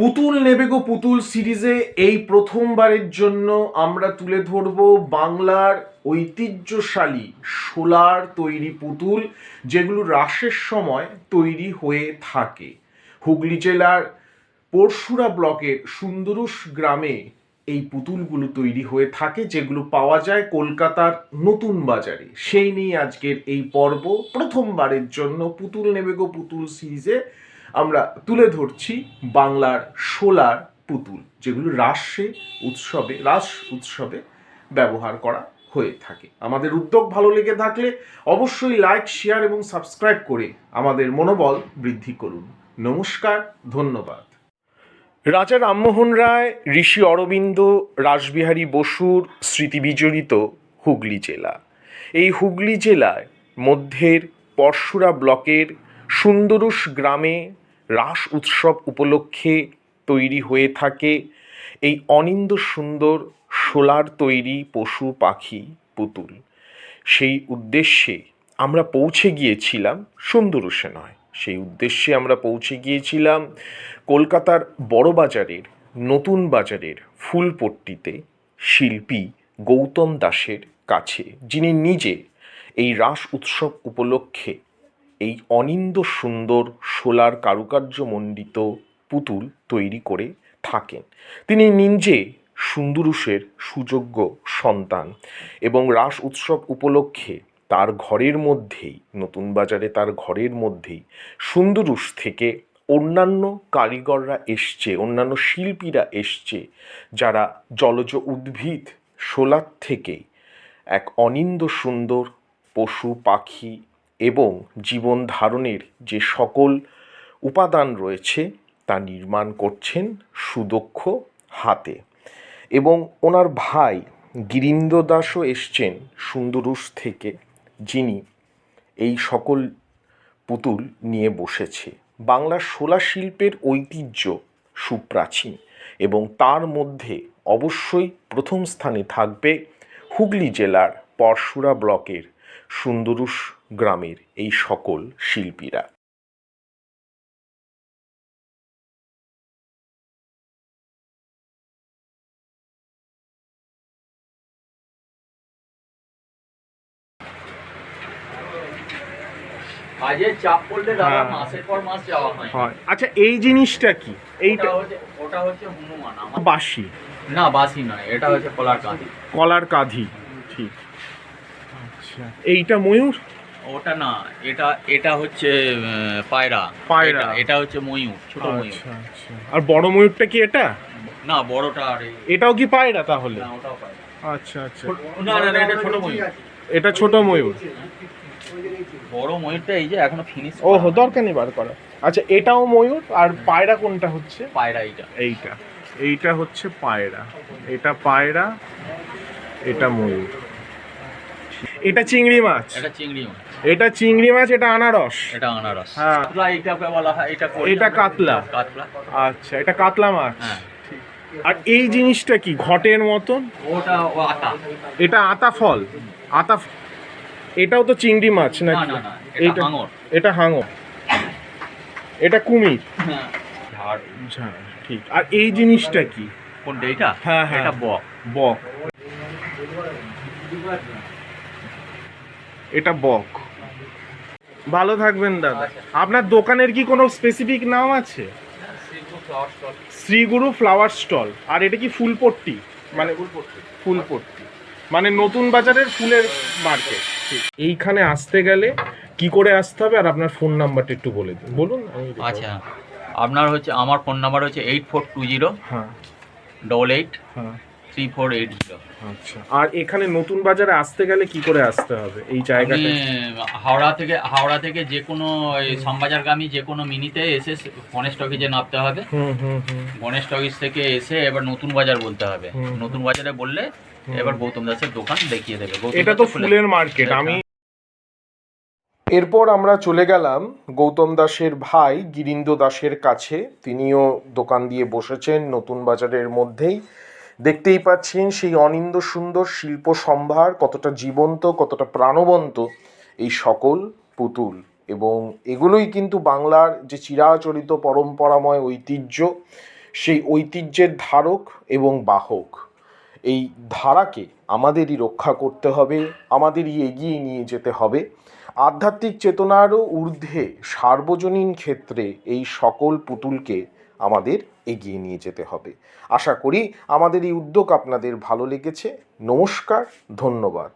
পুতুল নেবে গো পুতুল সিরিজে। এই প্রথমবারের জন্য আমরা তুলে ধরব বাংলার ঐতিহ্যশালী শোলার তৈরি পুতুল, যেগুলো রাসের সময় তৈরি হয়ে থাকে। হুগলি জেলার পরশুরা ব্লকের সুন্দরুস গ্রামে এই পুতুলগুলো তৈরি হয়ে থাকে, যেগুলো পাওয়া যায় কলকাতার নতুন বাজারে। সেই নিয়ে আজকের এই পর্ব। প্রথমবারের জন্য পুতুল নেবে গো পুতুল সিরিজে। আমরা তুলে ধরছি বাংলার শোলার পুতুল, যেগুলো রাসে উৎসবে, রাস উৎসবে ব্যবহার করা হয়ে থাকে। আমাদের উদ্যোগ ভালো লেগে থাকলে অবশ্যই লাইক শেয়ার এবং সাবস্ক্রাইব করে আমাদের মনোবল বৃদ্ধি করুন। নমস্কার, ধন্যবাদ। রাজা রামমোহন রায়, ঋষি অরবিন্দ, রাসবিহারী বসুর স্মৃতিবিজড়িত হুগলি জেলা। এই হুগলি জেলায় মধ্যের পরশুরা ব্লকের সুন্দরুস গ্রামে রাস উৎসব উপলক্ষে তৈরি হয়ে থাকে এই অনিন্দ সুন্দর সোলার তৈরি পশু পাখি পুতুল। সেই উদ্দেশ্যে আমরা পৌঁছে গিয়েছিলাম সুন্দরুসে নয়, সেই উদ্দেশ্যে আমরা পৌঁছে গিয়েছিলাম কলকাতার বড়বাজারের নতুন বাজারের ফুলপট্টিতে শিল্পী গৌতম দাসের কাছে, যিনি নিজে এই রাস উৎসব উপলক্ষে এই অনিন্দ সুন্দর সোলার কারুকার্য মণ্ডিত পুতুল তৈরি করে থাকেন। তিনি নিজে সুন্দরুষের সুযোগ্য সন্তান এবং রাস উৎসব উপলক্ষে তার ঘরের মধ্যেই, নতুন বাজারে তার ঘরের মধ্যেই সুন্দরুষ থেকে অন্যান্য কারিগররা এসছে, অন্যান্য শিল্পীরা এসছে যারা জলজ উদ্ভিদ সোলার থেকেই এক অনিন্দ সুন্দর পশু পাখি এবং জীবন ধারণের যে সকল উপাদান রয়েছে তা নির্মাণ করছেন সুদক্ষ হাতে। এবং ওনার ভাই গিরিন্দ্র দাসও এসছেন সুন্দরুস থেকে, যিনি এই সকল পুতুল নিয়ে বসেছে। বাংলার শোলা শিল্পের ঐতিহ্য সুপ্রাচীন এবং তার মধ্যে অবশ্যই প্রথম স্থানে থাকবে হুগলি জেলার পরশুরা ব্লকের সুন্দরুস গ্রামের এই সকল শিল্পীরা। কাজের চাপ পড়লে দাদা হ্যাঁ। মাসের পর মাস যাওয়া হয়। আচ্ছা এই জিনিসটা কি? এইটা ওটা হচ্ছে হনুমান বাসি না বাসি নয় এটা হচ্ছে কলার কাঁদি কলার কাঁধি ঠিক। আচ্ছা। এইটা ময়ূর? ওটা না এটা এটা হচ্ছে পায়রা। পায়রা। এটা- হচ্ছে ময়ূর ছোট ময়ূর। আচ্ছা। আচ্ছা আর বড় ময়ূরটা কি এটা? না বড়টা আর এই- এটাও কি পায়রা তাহলে? না, ওটাও পায়রা। আচ্ছা আচ্ছা। না না এটা ছোট ময়ূর। এটা ছোট ময়ূর। বড় ময়ূরটা এই যে এখনও ফিনিশ ও দরকার নেই বার করা আচ্ছা এটাও ময়ূর আর পায়রা কোনটা হচ্ছে? পায়রা এইটা। এইটা। এইটা হচ্ছে পায়রা। এটা পায়রা এটা ময়ূর। এটা চিংড়ি মাছ। এটা চিংড়ি মাছ। এটা চিংড়ি মাছ এটা আনারস। এটা আনারস। হ্যাঁ। কাতলা এইটাকে বলা হয় এটা করি এটা কাতলা। কাতলা। আচ্ছা এটা কাতলা মাছ। হ্যাঁ। আর এই জিনিসটা কি ঘটের মতন? ওটা আতা। এটা আতা ফল। আতা এটাও তো চিংড়ি মাছ না নাকি? না না এটা হাঙর। এটা হাঙর। এটা কুমির। হ্যাঁ। ঝাড় আচ্ছা ঠিক। আর এই জিনিসটা কি? কোনটা এইটা? হ্যাঁ, হ্যাঁ। এটা বক। বক। এটা বক। ভালো থাকবেন দাদা। আপনার দোকানের কি কোনো স্পেসিফিক নাম আছে? শ্রীগুরু ফ্লাওয়ার স্টল। আর এটা কি ফুলপট্টি মানে ফুলপট্টি মানে নতুন বাজারের ফুলের মার্কেট। এইখানে আসতে গেলে কি করে আসতে হবে? আর আপনার ফোন নাম্বারটা একটু বলে দিন। বলুন আচ্ছা। আপনার হচ্ছে আমার ফোন নাম্বার হচ্ছে এইট ফোর টু জিরো হ্যাঁ। ডবল এইট হ্যাঁ। থ্রি ফোর এইট জিরো আচ্ছা। আর এখানে নতুন বাজারে আসতে গেলে কি করে আসতে হবে? এই জায়গাটা? হাওড়া থেকে হাওড়া থেকে যে কোনো শ্যামবাজারগামী যে কোনো মিনিতে এসে গণেশ টকিজে নামতে হবে। হুম হুম হুম। গণেশ টকিজ থেকে এসে এবার নতুন বাজার বলতে হবে। নতুন বাজারে বললে এবার গৌতম দাসের দোকান দেখিয়ে দেবে। এটা তো ফুলের- মার্কেট আমি এরপর আমরা চলে গেলাম গৌতম দাসের ভাই গিরিন্দ্র দাসের কাছে। তিনিও দোকান দিয়ে বসেছেন নতুন বাজারের মধ্যেই। দেখতেই পাচ্ছেন সেই অনিন্দ সুন্দর শিল্প সম্ভার কতটা জীবন্ত, কতটা প্রাণবন্ত এই সকল পুতুল। এবং এগুলোই কিন্তু বাংলার যে চিরাচরিত পরম্পরাময় ঐতিহ্য, সেই ঐতিহ্যের ধারক এবং বাহক। এই ধারাকে আমাদেরই রক্ষা করতে হবে, আমাদেরই এগিয়ে নিয়ে যেতে হবে। আধ্যাত্মিক চেতনারও ঊর্ধ্বে সার্বজনীন ক্ষেত্রে এই সকল পুতুলকে আমাদের এগিয়ে নিয়ে যেতে হবে। আশা করি আমাদের এই উদ্যোগ আপনাদের ভালো লেগেছে। নমস্কার ধন্যবাদ।